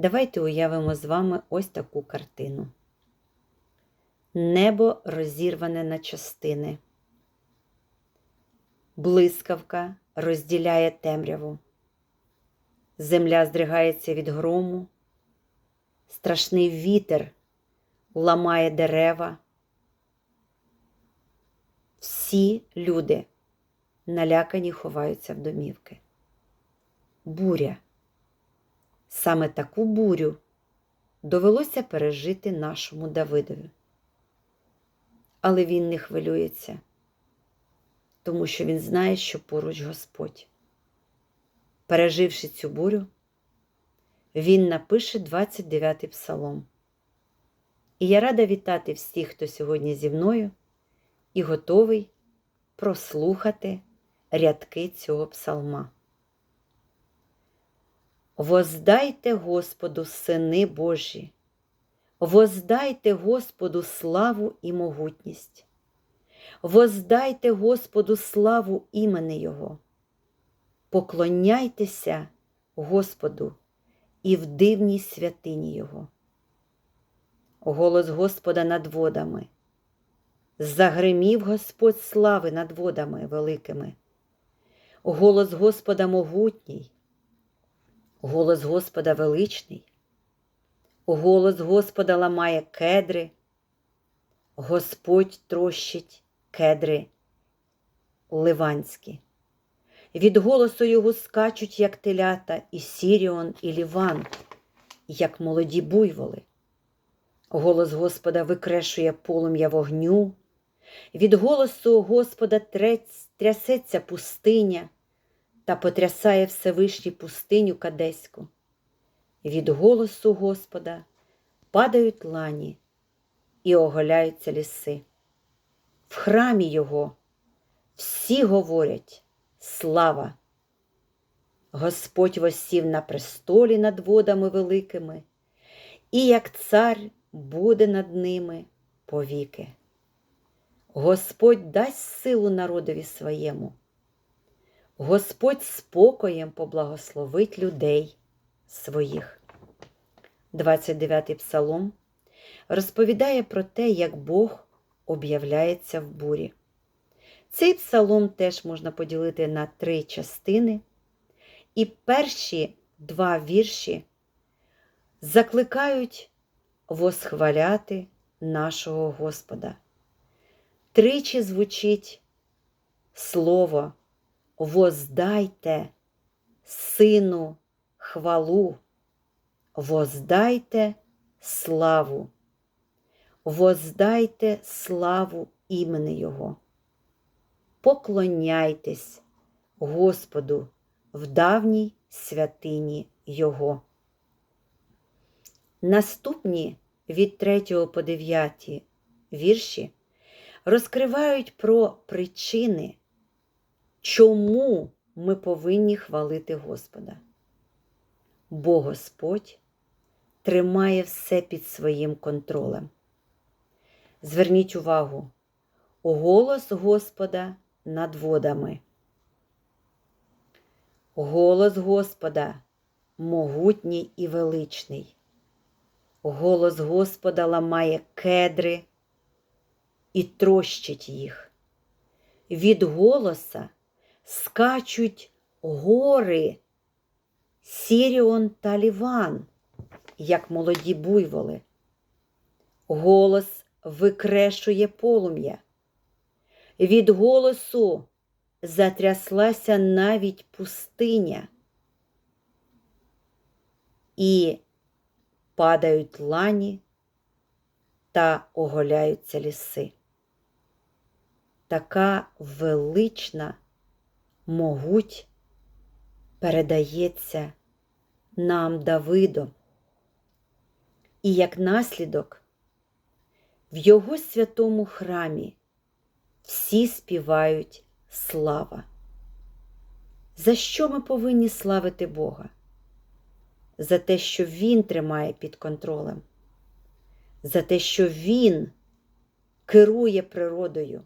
Давайте уявимо з вами ось таку картину. Небо розірване на частини. Блискавка розділяє темряву. Земля здригається від грому. Страшний вітер ламає дерева. Всі люди налякані ховаються в домівки. Буря. Саме таку бурю довелося пережити нашому Давидові. Але він не хвилюється, тому що він знає, що поруч Господь. Переживши цю бурю, він напише 29-й псалом. І я рада вітати всіх, хто сьогодні зі мною і готовий прослухати рядки цього псалма. Воздайте Господу, сини Божі, воздайте Господу славу і могутність, воздайте Господу славу імени Його, поклоняйтеся Господу і в дивній святині Його. Голос Господа над водами. Загримів Господь слави над водами великими. Голос Господа могутній, голос Господа величний, голос Господа ламає кедри, Господь трощить кедри ливанські. Від голосу його скачуть, як телята, і Сіріон, і Ліван, як молоді буйволи. Голос Господа викрешує полум'я вогню. Від голосу Господа трець, трясеться пустиня та потрясає Всевишній пустиню Кадеську. Від голосу Господа падають лані і оголяються ліси. В храмі Його всі говорять слава. Господь восів на престолі над водами великими, і як цар буде над ними повіки. Господь дасть силу народові своєму. Господь спокоєм поблагословить людей своїх. 29-й псалом розповідає про те, як Бог об'являється в бурі. Цей псалом теж можна поділити на три частини, і перші два вірші закликають восхваляти нашого Господа. Тричі звучить слово воздайте сину хвалу, воздайте славу, воздайте славу імени Його. Поклоняйтесь Господу в давній святині Його. Наступні від 3 по 9 вірші розкривають про причини, чому ми повинні хвалити Господа. Бо Господь тримає все під своїм контролем. Зверніть увагу, голос Господа над водами. Голос Господа могутній і величний. Голос Господа ламає кедри і трощить їх. Від голоса скачуть гори Сіріон та Ліван, як молоді буйволи. Голос викрешує полум'я. Від голосу затряслася навіть пустиня. І падають лані та оголяються ліси. Така велична могуть передається нам Давидом. І як наслідок в його святому храмі всі співають слава. За що ми повинні славити Бога? За те, що Він тримає під контролем, за те, що Він керує природою,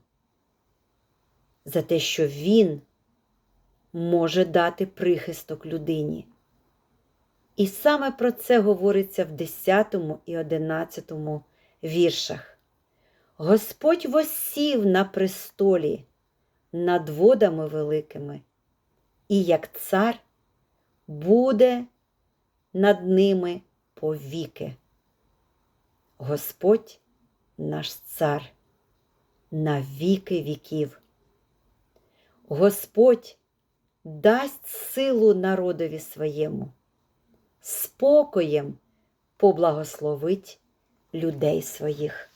за те, що Він може дати прихисток людині. І саме про це говориться в 10 і 11 віршах. Господь восів на престолі над водами великими, і як цар буде над ними повіки. Господь наш цар на віки віків. Господь дасть силу народові своєму, спокоєм поблагословить людей своїх.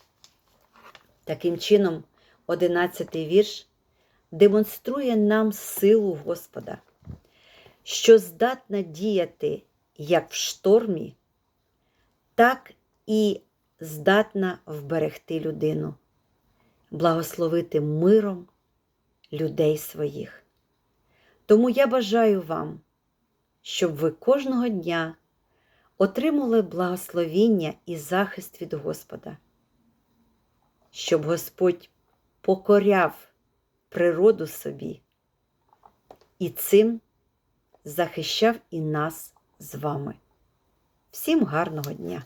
Таким чином, одинадцятий вірш демонструє нам силу Господа, що здатна діяти як в штормі, так і здатна вберегти людину, благословити миром людей своїх. Тому я бажаю вам, щоб ви кожного дня отримали благословіння і захист від Господа, щоб Господь покоряв природу собі і цим захищав і нас з вами. Всім гарного дня!